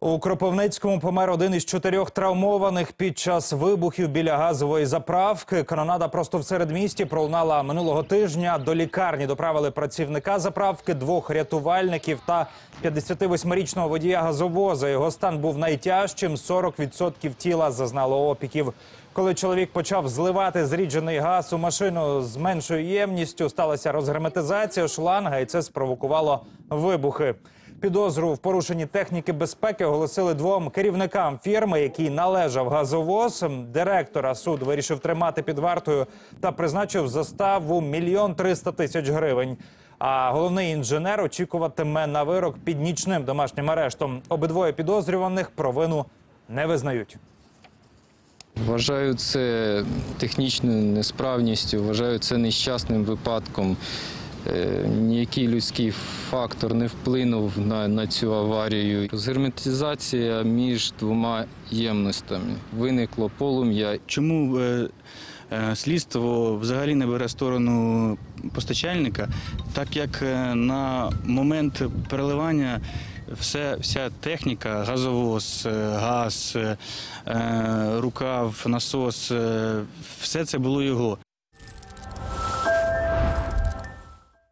У Кропивницькому помер один із чотирьох травмованих під час вибухів біля газової заправки. Канонада просто в середмісті пролунала минулого тижня. До лікарні доправили працівника заправки, двох рятувальників та 58-річного водія газовоза. Його стан був найтяжчим. 40% тіла зазнало опіків. Коли чоловік почав зливати зріджений газ у машину з меншою ємністю, сталася розгерметизація шланга, і це спровокувало вибухи. Підозру в порушенні техніки безпеки оголосили двом керівникам фірми, який належав газовоз. Директора суд вирішив тримати під вартою та призначив заставу мільйон триста тисяч гривень. А головний інженер очікуватиме на вирок під нічним домашнім арештом. Обидвоє підозрюваних провину не визнають. Вважаю це технічною несправністю, вважаю це нещасним випадком. Е, Ніякий людський фактор не вплинув на, на цю аварію. Згерметизація між двома ємностями. Виникло полум'я. Чому е, е, слідство взагалі не бере сторону постачальника, так як е, на момент переливання все, вся техніка, газовоз, е, газ, е, рукав, насос, е, все це було його.